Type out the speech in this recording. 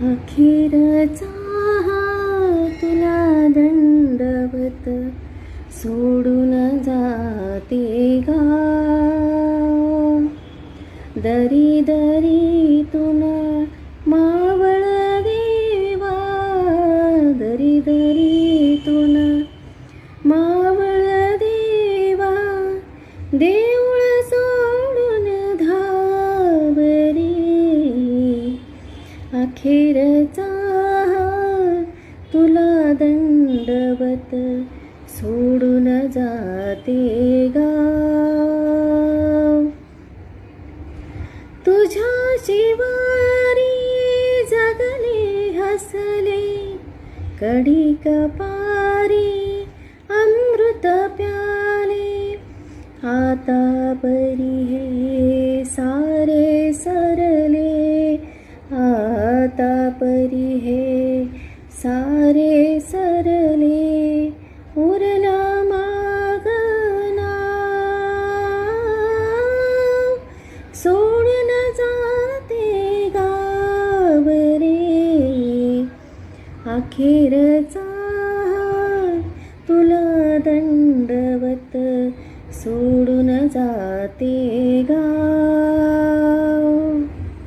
अखेरचा हा तुला दंडवत सोडून जाते गा. दरी दरीतून मावळ देवा दरी दरीतून मावळ देवा. देव अखेरचा तुला दंडवत सोडून जाते गा. तुझ्या शिवारी जगले हसले कडी कपारी अमृत प्याले आता परी आता हे सारे सरले उरला मागना सोडून जाते गावरे. अखेरचा तुला दंडवत सोडून जाते